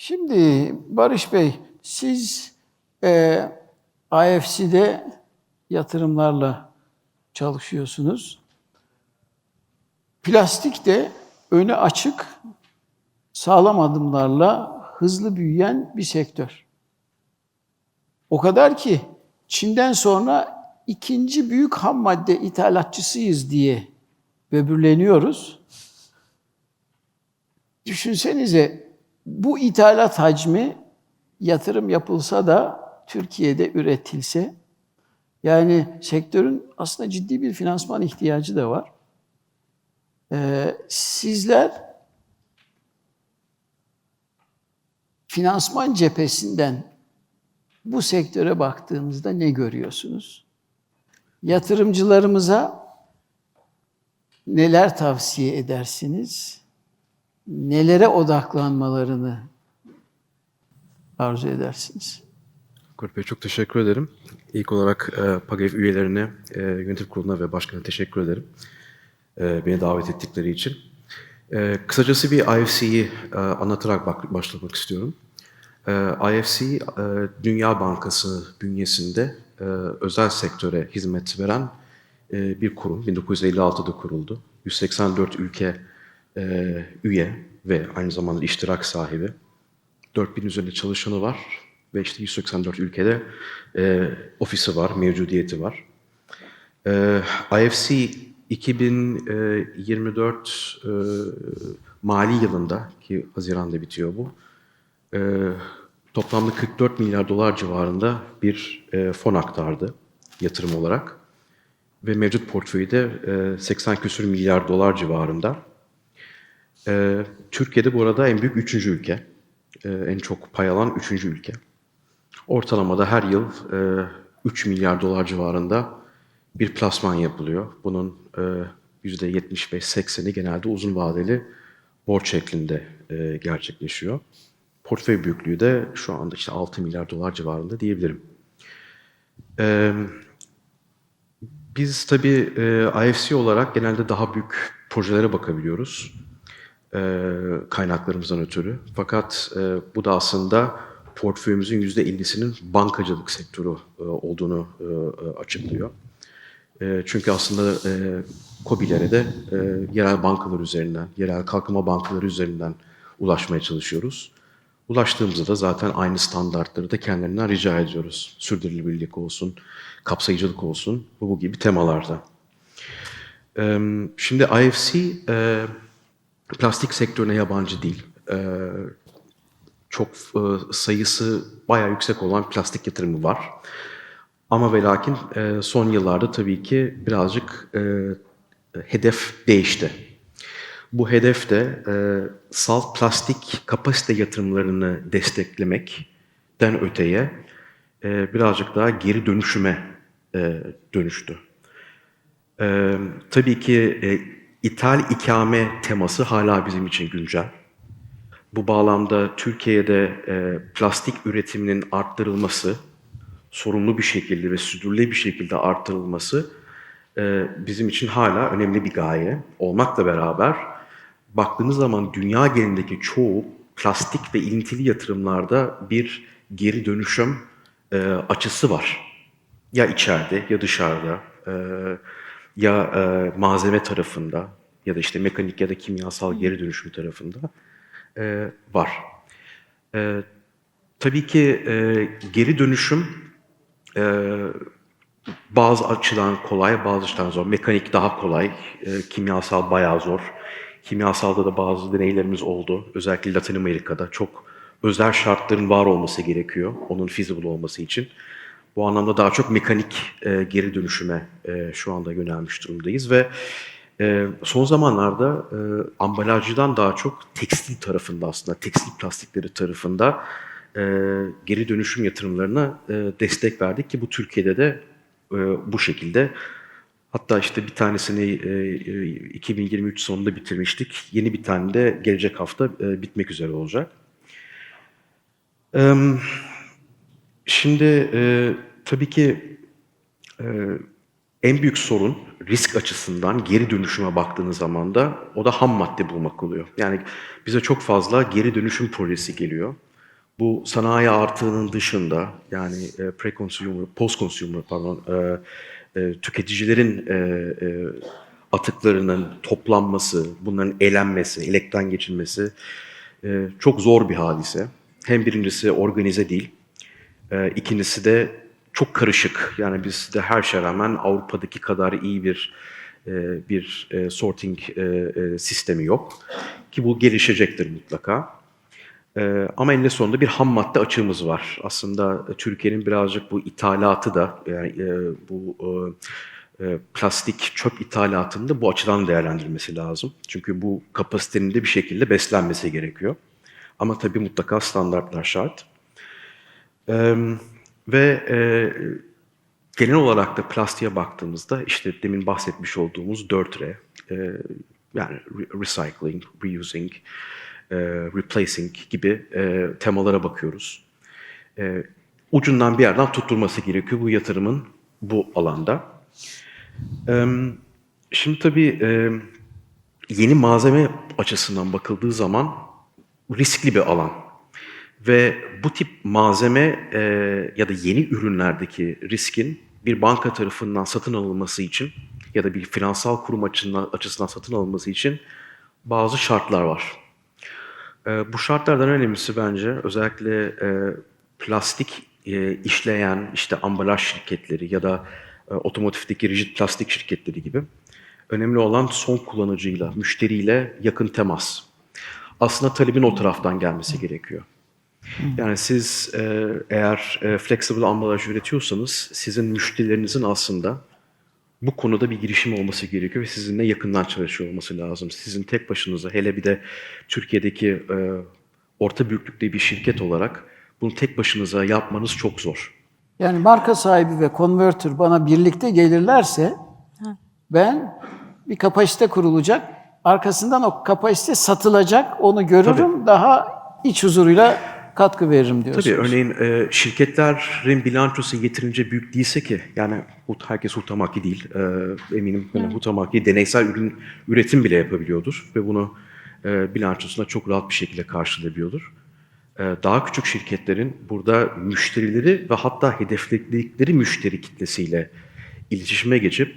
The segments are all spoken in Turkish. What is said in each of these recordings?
Şimdi Barış Bey, siz e, IFC'de yatırımlarla çalışıyorsunuz. Plastik de öne açık, sağlam adımlarla hızlı büyüyen bir sektör. O kadar ki Çin'den sonra ikinci büyük ham madde ithalatçısıyız diye böbürleniyoruz. Düşünsenize bu ithalat hacmi yatırım yapılsa da Türkiye'de üretilse yani sektörün aslında ciddi bir finansman ihtiyacı da var. Ee, sizler finansman cephesinden bu sektöre baktığınızda ne görüyorsunuz? Yatırımcılarımıza neler tavsiye edersiniz? Nelere odaklanmalarını arzu edersiniz? Kurt Bey çok teşekkür ederim. İlk olarak e, PAGEV üyelerine, e, yönetim kuruluna ve başkanına teşekkür ederim. E, beni davet ettikleri için. E, kısacası bir IFC'yi e, anlatarak bak, başlamak istiyorum. E, IFC, e, Dünya Bankası bünyesinde e, özel sektöre hizmet veren e, bir kurum. 1956'da kuruldu. 184 ülke e, üye ve aynı zamanda iştirak sahibi. 4000 üzerinde çalışanı var ve işte 184 ülkede e, ofisi var, mevcudiyeti var. E, IFC 2024 e, mali yılında ki Haziran'da bitiyor bu. E, toplamda 44 milyar dolar civarında bir e, fon aktardı yatırım olarak. Ve mevcut portföyü de e, 80 küsür milyar dolar civarında. E, Türkiye'de bu arada en büyük üçüncü ülke. E, en çok pay alan üçüncü ülke. Ortalamada her yıl e, 3 milyar dolar civarında bir plasman yapılıyor. Bunun e, %75-80'i genelde uzun vadeli borç şeklinde e, gerçekleşiyor. Portföy büyüklüğü de şu anda işte 6 milyar dolar civarında diyebilirim. E, biz tabii e, IFC olarak genelde daha büyük projelere bakabiliyoruz e, kaynaklarımızdan ötürü. Fakat e, bu da aslında portföyümüzün %50'sinin bankacılık sektörü e, olduğunu e, e, açıklıyor. E, çünkü aslında e, COBİ'lere de e, yerel bankalar üzerinden, yerel kalkınma bankaları üzerinden ulaşmaya çalışıyoruz. Ulaştığımızda da zaten aynı standartları da kendilerinden rica ediyoruz. Sürdürülebilirlik olsun, kapsayıcılık olsun, bu, bu gibi temalarda. Şimdi IFC plastik sektörüne yabancı değil. E, çok e, sayısı bayağı yüksek olan plastik yatırımı var. Ama ve lakin e, son yıllarda tabii ki birazcık e, hedef değişti. Bu hedef de e, salt plastik kapasite yatırımlarını desteklemekten öteye e, birazcık daha geri dönüşüme e, dönüştü. E, tabii ki e, ithal ikame teması hala bizim için güncel. Bu bağlamda Türkiye'de e, plastik üretiminin arttırılması, sorumlu bir şekilde ve sürdürülebilir bir şekilde arttırılması e, bizim için hala önemli bir gaye. Olmakla beraber baktığınız zaman dünya genelindeki çoğu plastik ve ilintili yatırımlarda bir geri dönüşüm e, açısı var. Ya içeride ya dışarıda e, ya e, malzeme tarafında ya da işte mekanik ya da kimyasal geri dönüşüm tarafında e, var. E, tabii ki e, geri dönüşüm e, bazı açıdan kolay, bazı açıdan zor. Mekanik daha kolay, e, kimyasal bayağı zor. Kimyasalda da bazı deneylerimiz oldu. Özellikle Latin Amerika'da çok özel şartların var olması gerekiyor. Onun feasible olması için. Bu anlamda daha çok mekanik e, geri dönüşüme e, şu anda yönelmiş durumdayız ve e, son zamanlarda e, ambalajcıdan daha çok tekstil tarafında aslında, tekstil plastikleri tarafında e, geri dönüşüm yatırımlarına e, destek verdik ki bu Türkiye'de de e, bu şekilde. Hatta işte bir tanesini e, e, 2023 sonunda bitirmiştik. Yeni bir tane de gelecek hafta e, bitmek üzere olacak. E, şimdi e, tabii ki e, en büyük sorun risk açısından geri dönüşüme baktığınız zaman da o da ham madde bulmak oluyor. Yani bize çok fazla geri dönüşüm projesi geliyor. bu sanayi artığının dışında yani e, pre-consumer, post-consumer pardon, e, e, tüketicilerin e, e, atıklarının toplanması, bunların elenmesi, elekten geçilmesi e, çok zor bir hadise. Hem birincisi organize değil, e, ikincisi de çok karışık. Yani bizde her şeye rağmen Avrupa'daki kadar iyi bir e, bir e, sorting e, sistemi yok. Ki bu gelişecektir mutlaka. Ama eninde sonunda bir ham madde açığımız var. Aslında Türkiye'nin birazcık bu ithalatı da yani bu plastik çöp ithalatını da bu açıdan değerlendirmesi lazım. Çünkü bu kapasitenin de bir şekilde beslenmesi gerekiyor. Ama tabii mutlaka standartlar şart. Ve e, genel olarak da plastiğe baktığımızda işte demin bahsetmiş olduğumuz 4R, e, yani re- recycling, reusing, e, replacing gibi e, temalara bakıyoruz. E, ucundan bir yerden tutturması gerekiyor bu yatırımın bu alanda. E, şimdi tabii e, yeni malzeme açısından bakıldığı zaman riskli bir alan. Ve bu tip malzeme e, ya da yeni ürünlerdeki riskin bir banka tarafından satın alınması için ya da bir finansal kurum açısından, açısından satın alınması için bazı şartlar var. E, bu şartlardan önemlisi bence özellikle e, plastik e, işleyen işte ambalaj şirketleri ya da e, otomotivdeki rigid plastik şirketleri gibi önemli olan son kullanıcıyla, müşteriyle yakın temas. Aslında talebin o taraftan gelmesi gerekiyor. Yani siz e, eğer e, flexible ambalaj üretiyorsanız sizin müşterilerinizin aslında bu konuda bir girişim olması gerekiyor ve sizinle yakından çalışıyor olması lazım. Sizin tek başınıza hele bir de Türkiye'deki e, orta büyüklükte bir şirket olarak bunu tek başınıza yapmanız çok zor. Yani marka sahibi ve konvertör bana birlikte gelirlerse ben bir kapasite kurulacak. Arkasından o kapasite satılacak. Onu görürüm. Daha iç huzuruyla katkı veririm diyorsunuz. Tabii örneğin e, şirketlerin bilançosu yeterince büyük değilse ki yani bu herkes Huhtamaki değil. E, eminim yani Huhtamaki deneysel ürün üretim bile yapabiliyordur ve bunu e, bilançosuna çok rahat bir şekilde karşılayabiliyordur. E, daha küçük şirketlerin burada müşterileri ve hatta hedefledikleri müşteri kitlesiyle iletişime geçip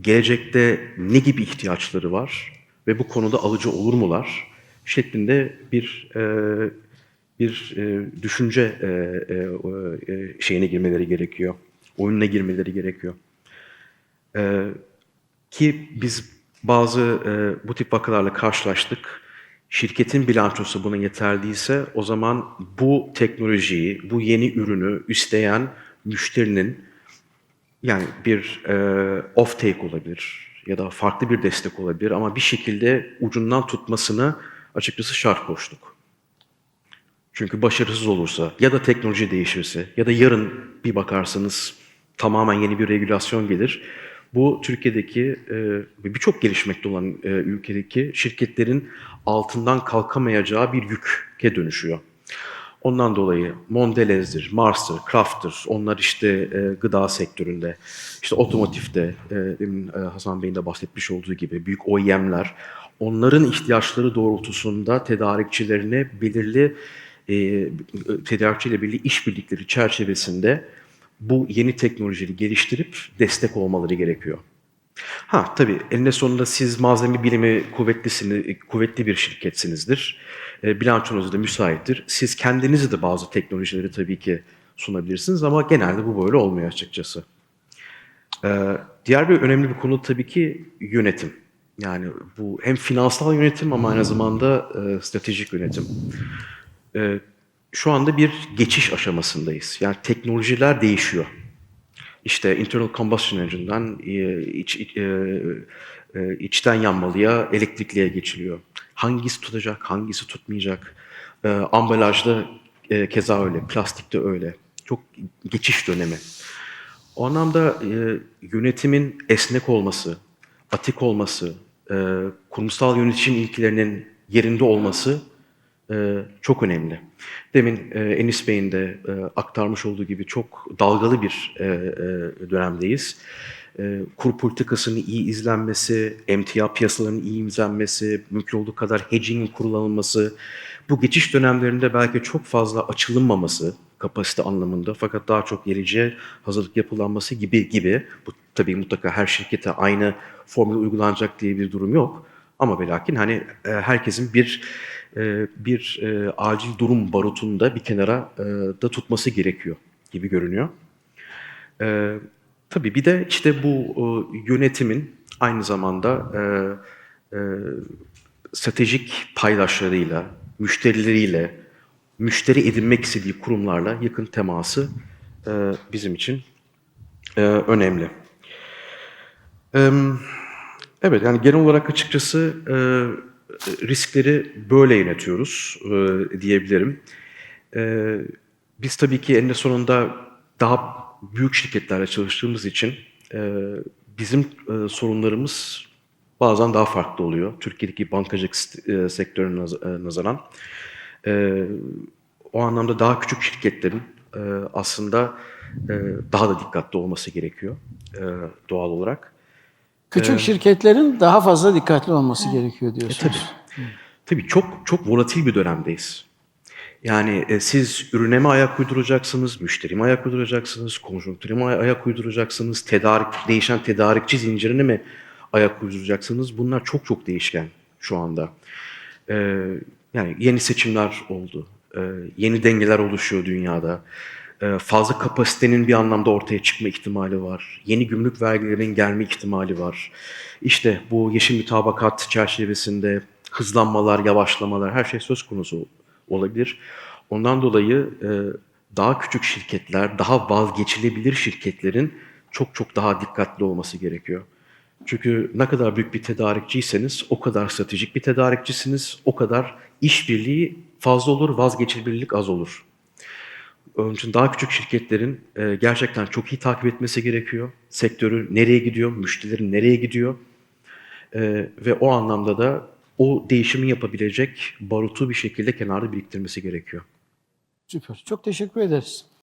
gelecekte ne gibi ihtiyaçları var ve bu konuda alıcı olur mular şeklinde bir e, bir e, düşünce e, e, e, şeyine girmeleri gerekiyor. Oyununa girmeleri gerekiyor. E, ki biz bazı e, bu tip vakalarla karşılaştık. Şirketin bilançosu buna yeterli değilse o zaman bu teknolojiyi, bu yeni ürünü isteyen müşterinin yani bir e, off-take olabilir ya da farklı bir destek olabilir ama bir şekilde ucundan tutmasını açıkçası şart koştuk. Çünkü başarısız olursa ya da teknoloji değişirse ya da yarın bir bakarsanız tamamen yeni bir regülasyon gelir. Bu Türkiye'deki e, ve birçok gelişmekte olan e, ülkedeki şirketlerin altından kalkamayacağı bir yüke dönüşüyor. Ondan dolayı Mondelez'dir, Mars'tır, Kraft'tır, onlar işte e, gıda sektöründe, işte otomotivde, e, demin e, Hasan Bey'in de bahsetmiş olduğu gibi büyük OEM'ler, onların ihtiyaçları doğrultusunda tedarikçilerine belirli e, tedarikçiyle birlikte işbirlikleri çerçevesinde bu yeni teknolojiyi geliştirip destek olmaları gerekiyor. Ha tabii eninde sonunda siz malzeme bilimi kuvvetlisiniz, kuvvetli bir şirketsinizdir. E, bilançonuz da müsaittir. Siz kendiniz de bazı teknolojileri tabii ki sunabilirsiniz ama genelde bu böyle olmuyor açıkçası. E, diğer bir önemli bir konu tabii ki yönetim. Yani bu hem finansal yönetim ama aynı zamanda e, stratejik yönetim. E, şu anda bir geçiş aşamasındayız. Yani teknolojiler değişiyor. İşte internal combustion engine'dan e, iç, iç, e, e, içten yanmalıya elektrikliye geçiliyor. Hangisi tutacak, hangisi tutmayacak? E, ambalajda e, keza öyle, plastikte öyle. Çok geçiş dönemi. O anlamda e, yönetimin esnek olması, atik olması, e, kurumsal yönetim ilkelerinin yerinde olması çok önemli. Demin e, Enis Bey'in de e, aktarmış olduğu gibi çok dalgalı bir e, e, dönemdeyiz. E, kur politikasının iyi izlenmesi, emtia piyasalarının iyi izlenmesi, mümkün olduğu kadar hedging'in kullanılması, bu geçiş dönemlerinde belki çok fazla açılınmaması kapasite anlamında fakat daha çok geleceğe hazırlık yapılanması gibi gibi bu tabii mutlaka her şirkete aynı formül uygulanacak diye bir durum yok ama ve hani e, herkesin bir e, bir e, acil durum barutunu da bir kenara e, da tutması gerekiyor gibi görünüyor. Tabii bir de işte bu yönetimin aynı zamanda stratejik paydaşlarıyla, müşterileriyle, müşteri edinmek istediği kurumlarla yakın teması bizim için önemli. Evet, yani genel olarak açıkçası riskleri böyle yönetiyoruz e, diyebilirim. E, biz tabii ki eninde sonunda daha büyük şirketlerle çalıştığımız için e, bizim e, sorunlarımız bazen daha farklı oluyor. Türkiye'deki bankacılık e, sektörüne naz- e, nazaran. E, o anlamda daha küçük şirketlerin e, aslında e, daha da dikkatli olması gerekiyor e, doğal olarak. Küçük şirketlerin daha fazla dikkatli olması gerekiyor diyorsunuz. Tabii çok çok volatil bir dönemdeyiz. Yani e, siz ürüne mi ayak uyduracaksınız, müşteri mi ayak uyduracaksınız, konjonktüre mi ayak uyduracaksınız, tedarik, değişen tedarikçi zincirine mi ayak uyduracaksınız? Bunlar çok çok değişken şu anda. E, yani yeni seçimler oldu, e, yeni dengeler oluşuyor dünyada. E, fazla kapasitenin bir anlamda ortaya çıkma ihtimali var. Yeni gümrük vergilerinin gelme ihtimali var. İşte bu yeşil mütabakat çerçevesinde hızlanmalar, yavaşlamalar her şey söz konusu olabilir. Ondan dolayı e, daha küçük şirketler, daha vazgeçilebilir şirketlerin çok çok daha dikkatli olması gerekiyor. Çünkü ne kadar büyük bir tedarikçiyseniz o kadar stratejik bir tedarikçisiniz, o kadar işbirliği fazla olur, vazgeçilebilirlik az olur. Onun için daha küçük şirketlerin e, gerçekten çok iyi takip etmesi gerekiyor. Sektörü nereye gidiyor, müşterilerin nereye gidiyor. E, ve o anlamda da o değişimi yapabilecek barutu bir şekilde kenarda biriktirmesi gerekiyor. Süper. Çok teşekkür ederiz.